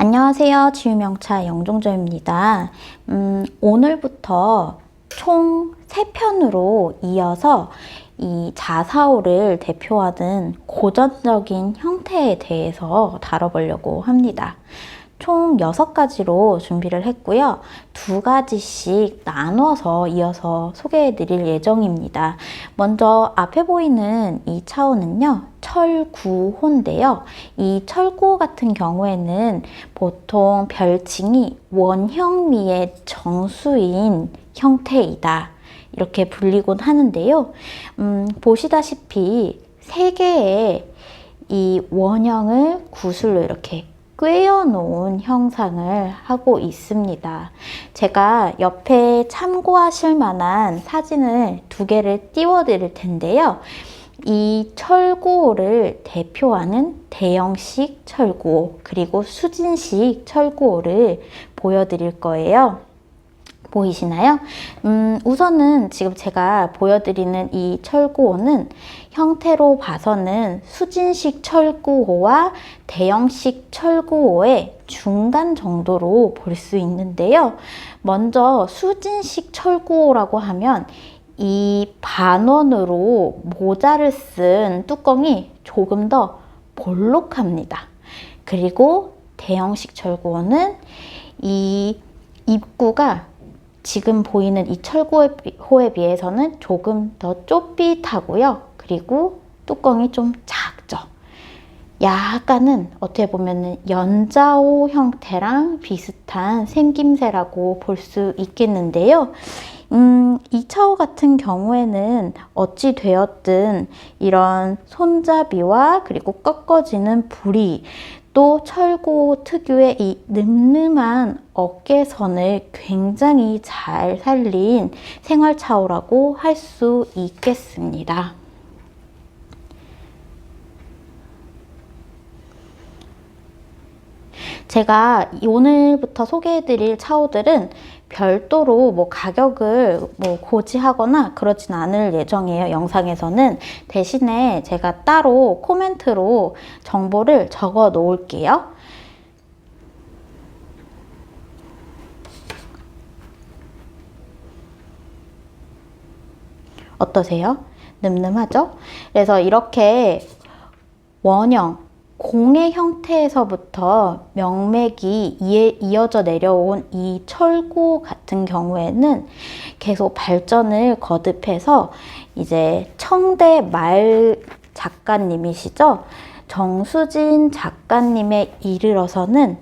안녕하세요. 지유명차 영종조입니다. 음, 오늘부터 총 3편으로 이어서 이 자사오를 대표하는 고전적인 형태에 대해서 다뤄보려고 합니다. 총 6가지로 준비를 했고요. 두 가지씩 나눠서 이어서 소개해 드릴 예정입니다. 먼저 앞에 보이는 이 차오는요. 철구호인데요. 이 철구호 같은 경우에는 보통 별칭이 원형미의 정수인 형태이다. 이렇게 불리곤 하는데요. 음, 보시다시피 세 개의 이 원형을 구슬로 이렇게 꿰어 놓은 형상을 하고 있습니다. 제가 옆에 참고하실 만한 사진을 두 개를 띄워 드릴 텐데요. 이 철구호를 대표하는 대형식 철구호 그리고 수진식 철구호를 보여드릴 거예요. 보이시나요? 음, 우선은 지금 제가 보여드리는 이 철구호는 형태로 봐서는 수진식 철구호와 대형식 철구호의 중간 정도로 볼 수 있는데요. 먼저 수진식 철구호라고 하면 이 반원으로 모자를 쓴 뚜껑이 조금 더 볼록합니다. 그리고 대형식 철구호는 이 입구가 지금 보이는 이 철구호에 비해서는 조금 더 쪼빛하고요. 그리고 뚜껑이 좀 작죠. 약간은 어떻게 보면 연자오 형태랑 비슷한 생김새라고 볼 수 있겠는데요. 음, 이 차오 같은 경우에는 어찌 되었든 이런 손잡이와 그리고 꺾어지는 부리 또 철고 특유의 이 늠름한 어깨선을 굉장히 잘 살린 생활차오라고 할 수 있겠습니다. 제가 오늘부터 소개해드릴 차오들은 별도로 뭐 가격을 뭐 고지하거나 그러진 않을 예정이에요. 영상에서는 대신에 제가 따로 코멘트로 정보를 적어 놓을게요. 어떠세요? 늠름하죠? 그래서 이렇게 원형 공의 형태에서부터 명맥이 이어져 내려온 이 철구 같은 경우에는 계속 발전을 거듭해서 이제 청대 말 작가님이시죠. 정수진 작가님에 이르러서는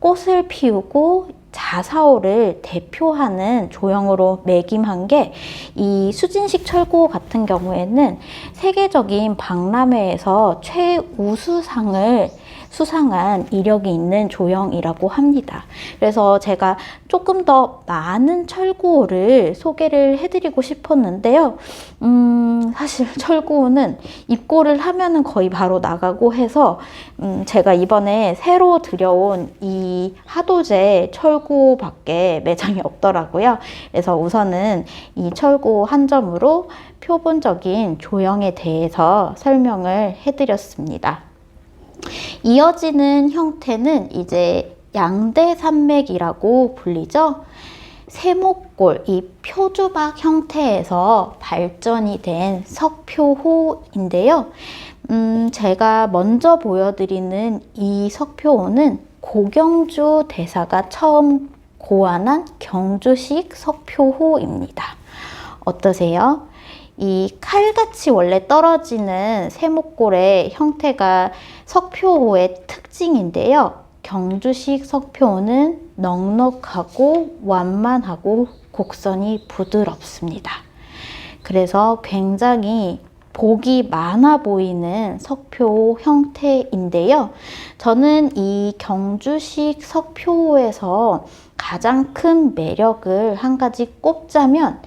꽃을 피우고 자사오를 대표하는 조형으로 매김한 게 이 수진식 철구 같은 경우에는 세계적인 박람회에서 최우수상을 수상한 이력이 있는 조형이라고 합니다. 그래서 제가 조금 더 많은 철구호를 소개를 해드리고 싶었는데요. 음, 사실 철구호는 입고를 하면은 거의 바로 나가고 해서 음, 제가 이번에 새로 들여온 이 하도제 철구밖에 매장이 없더라고요. 그래서 우선은 이 철구 한 점으로 표본적인 조형에 대해서 설명을 해드렸습니다. 이어지는 형태는 이제 양대산맥이라고 불리죠. 세목골, 이 표주박 형태에서 발전이 된 석표호인데요. 음, 제가 먼저 보여드리는 이 석표호는 고경주 대사가 처음 고안한 경주식 석표호입니다. 어떠세요? 이 칼같이 원래 떨어지는 세목골의 형태가 석표호의 특징인데요. 경주식 석표호는 넉넉하고 완만하고 곡선이 부드럽습니다. 그래서 굉장히 복이 많아 보이는 석표 형태인데요. 저는 이 경주식 석표에서 가장 큰 매력을 한 가지 꼽자면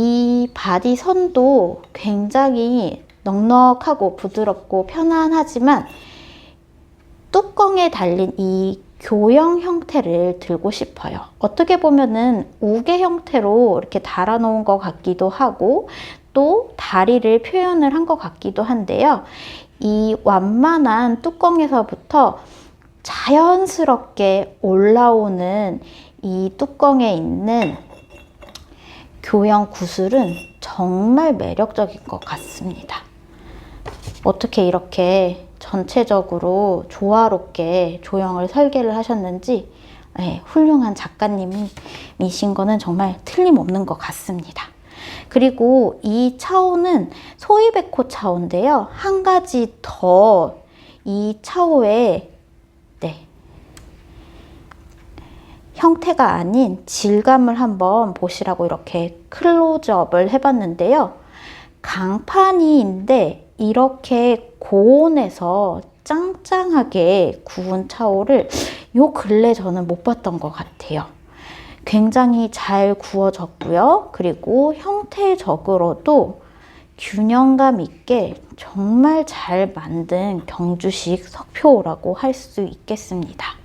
이 바디 선도 굉장히 넉넉하고 부드럽고 편안하지만 뚜껑에 달린 이 교형 형태를 들고 싶어요. 어떻게 보면은 우개 형태로 이렇게 달아놓은 것 같기도 하고 또 다리를 표현을 한 것 같기도 한데요. 이 완만한 뚜껑에서부터 자연스럽게 올라오는 이 뚜껑에 있는 교형 구슬은 정말 매력적인 것 같습니다. 어떻게 이렇게 전체적으로 조화롭게 조형을 설계를 하셨는지 네, 훌륭한 작가님이신 거는 정말 틀림없는 것 같습니다. 그리고 이 차오는 소이베코 차오인데요. 한 가지 더 이 차오의 형태가 아닌 질감을 한번 보시라고 이렇게 클로즈업을 해봤는데요. 강판이인데 이렇게 고온에서 짱짱하게 구운 차오를 요 근래 저는 못 봤던 것 같아요. 굉장히 잘 구워졌고요. 그리고 형태적으로도 균형감 있게 정말 잘 만든 경주식 석표라고 할 수 있겠습니다.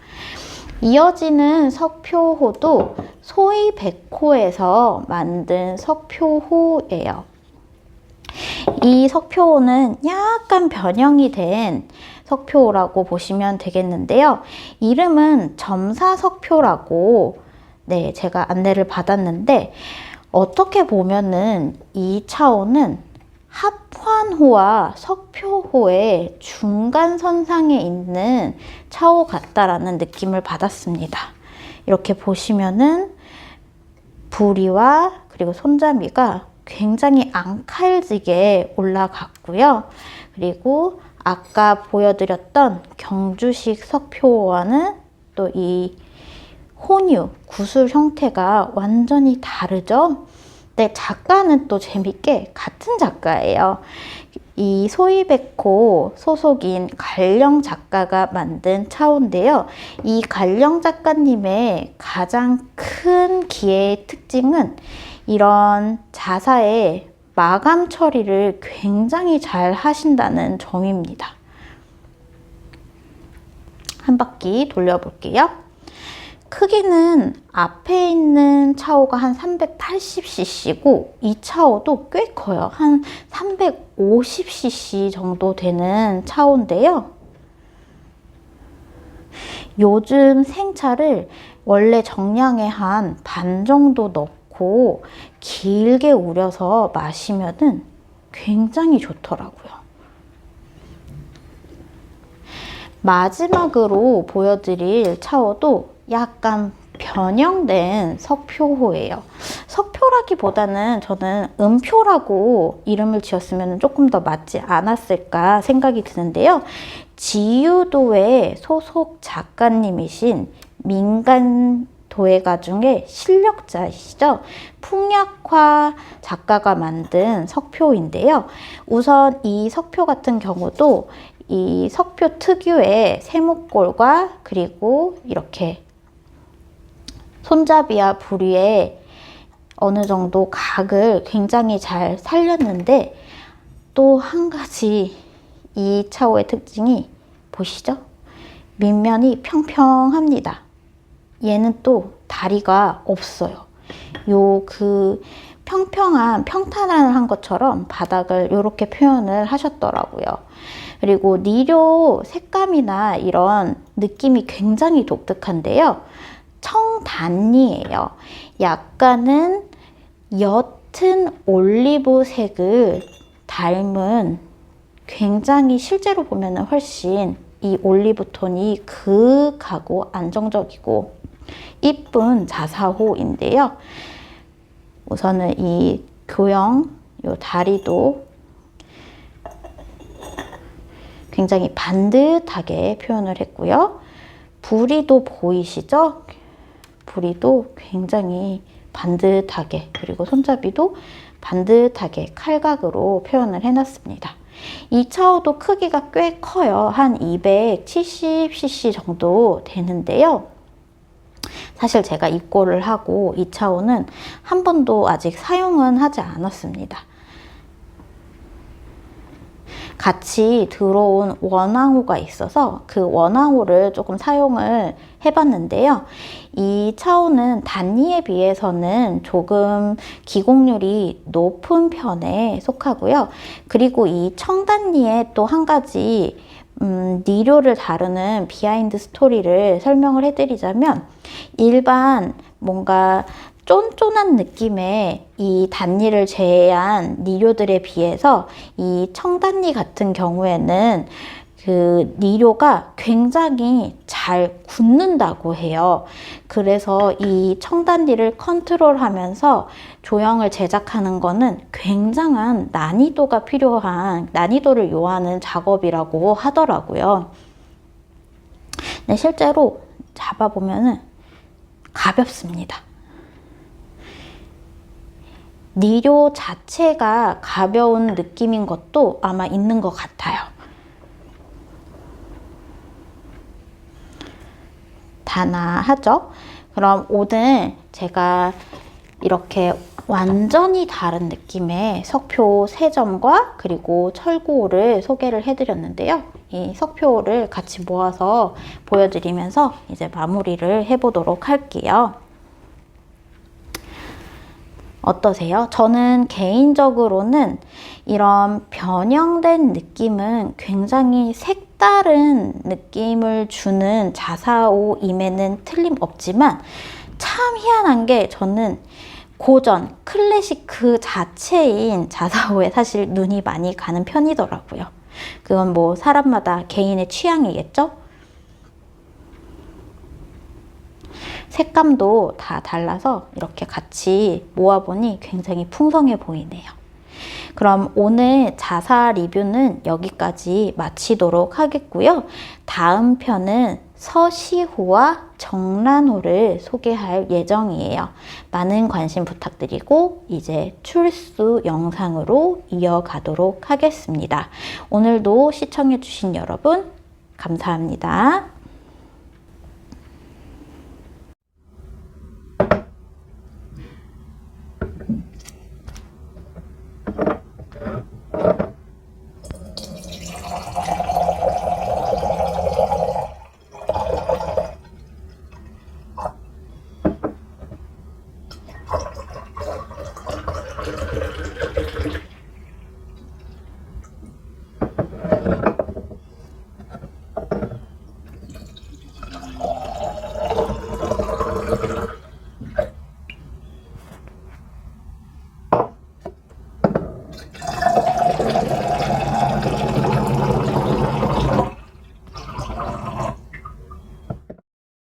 이어지는 석표호도 소이 백호에서 만든 석표호예요. 이 석표호는 약간 변형이 된 석표라고 보시면 되겠는데요. 이름은 점사석표라고 네, 제가 안내를 받았는데 어떻게 보면은 이 차오는 합환호와 석표호의 중간 선상에 있는 차오 같다라는 느낌을 받았습니다. 이렇게 보시면은 부리와 그리고 손잡이가 굉장히 앙칼지게 올라갔고요. 그리고 아까 보여드렸던 경주식 석표와는 또 이 혼유, 구슬 형태가 완전히 다르죠? 네, 작가는 또 재밌게 같은 작가예요. 이 소이베코 소속인 갈령 작가가 만든 차오인데요. 이 갈령 작가님의 가장 큰 기의 특징은 이런 자사의 마감 처리를 굉장히 잘 하신다는 점입니다. 한 바퀴 돌려볼게요. 크기는 앞에 있는 차오가 한 380cc고 이 차오도 꽤 커요. 한 350cc 정도 되는 차오인데요. 요즘 생차를 원래 정량의 한반 정도 넣고 길게 우려서 마시면은 굉장히 좋더라고요. 마지막으로 보여드릴 차오도 약간 변형된 석표호예요. 석표라기보다는 저는 음표라고 이름을 지었으면 조금 더 맞지 않았을까 생각이 드는데요. 지유도의 소속 작가님이신 민간 도예가 중에 실력자이시죠. 풍약화 작가가 만든 석표인데요. 우선 이 석표 같은 경우도 이 석표 특유의 세모꼴과 그리고 이렇게 손잡이와 부리에 어느 정도 각을 굉장히 잘 살렸는데 또 한 가지 이 차오의 특징이 보시죠? 밑면이 평평합니다. 얘는 또 다리가 없어요. 요 그 평평한 평탄을 한 것처럼 바닥을 이렇게 표현을 하셨더라고요. 그리고 니료 색감이나 이런 느낌이 굉장히 독특한데요. 청단리예요. 약간은 옅은 올리브색을 닮은 굉장히 실제로 보면 훨씬 이 올리브톤이 그윽하고 안정적이고 이쁜 자사호인데요. 우선은 이 교형, 요 다리도 굉장히 반듯하게 표현을 했고요. 부리도 보이시죠? 부리도 굉장히 반듯하게 그리고 손잡이도 반듯하게 칼각으로 표현을 해놨습니다. 이 차오도 크기가 꽤 커요. 한 270cc 정도 되는데요. 사실 제가 입고를 하고 이 차오는 한 번도 아직 사용은 하지 않았습니다. 같이 들어온 원앙호가 있어서 그 원앙호를 조금 사용을 해봤는데요. 이 차오는 단니에 비해서는 조금 기공률이 높은 편에 속하고요. 그리고 이 청단니에 또한 가지 음, 니료를 다루는 비하인드 스토리를 설명을 해드리자면 일반 뭔가 쫀쫀한 느낌의 이 단니를 제외한 니료들에 비해서 이 청단니 같은 경우에는 그 니료가 굉장히 잘 굳는다고 해요. 그래서 이 청단니를 컨트롤하면서 조형을 제작하는 거는 굉장한 난이도가 필요한 난이도를 요하는 작업이라고 하더라고요. 네, 실제로 잡아보면은 가볍습니다. 니료 자체가 가벼운 느낌인 것도 아마 있는 것 같아요. 단아하죠? 그럼 오늘 제가 이렇게 완전히 다른 느낌의 석표 세점과 그리고 철구를 소개를 해드렸는데요. 이 석표를 같이 모아서 보여드리면서 이제 마무리를 해보도록 할게요. 어떠세요? 저는 개인적으로는 이런 변형된 느낌은 굉장히 색다른 느낌을 주는 자사오임에는 틀림없지만 참 희한한 게 저는 고전, 클래식 그 자체인 자사오에 사실 눈이 많이 가는 편이더라고요. 그건 뭐 사람마다 개인의 취향이겠죠? 색감도 다 달라서 이렇게 같이 모아보니 굉장히 풍성해 보이네요. 그럼 오늘 자사 리뷰는 여기까지 마치도록 하겠고요. 다음 편은 서시호와 정란호를 소개할 예정이에요. 많은 관심 부탁드리고 이제 출수 영상으로 이어가도록 하겠습니다. 오늘도 시청해주신 여러분 감사합니다.